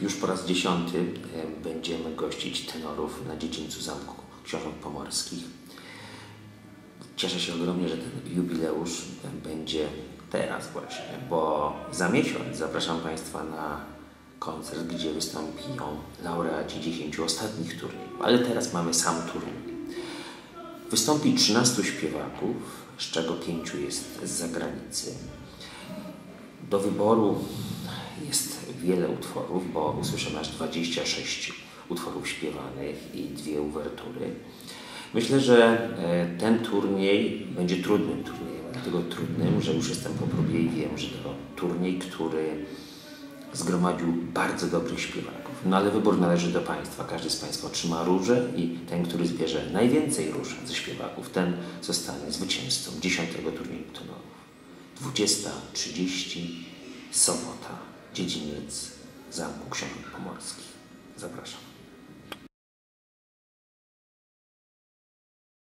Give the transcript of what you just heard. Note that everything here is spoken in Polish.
Już po raz dziesiąty będziemy gościć tenorów na dziedzińcu Zamku Książąt Pomorskich. Cieszę się ogromnie, że ten jubileusz będzie teraz właśnie, bo za miesiąc zapraszam Państwa na koncert, gdzie wystąpią laureaci 10 ostatnich turniejów. Ale teraz mamy sam turniej. Wystąpi 13 śpiewaków, z czego 5 jest z zagranicy. Do wyboru wiele utworów, bo usłyszymy aż 26 utworów śpiewanych i dwie uwertury. Myślę, że e, ten turniej będzie trudnym turniejem, dlatego trudnym, że już jestem po próbie i wiem, że to turniej, który zgromadził bardzo dobrych śpiewaków. No ale wybór należy do Państwa. Każdy z Państwa otrzyma róże i ten, który zbierze najwięcej róż ze śpiewaków, ten zostanie zwycięzcą 10 turnieju tonorów. 20.30 sobota, dziedziniec Zamku Książąt Pomorskich. Zapraszam.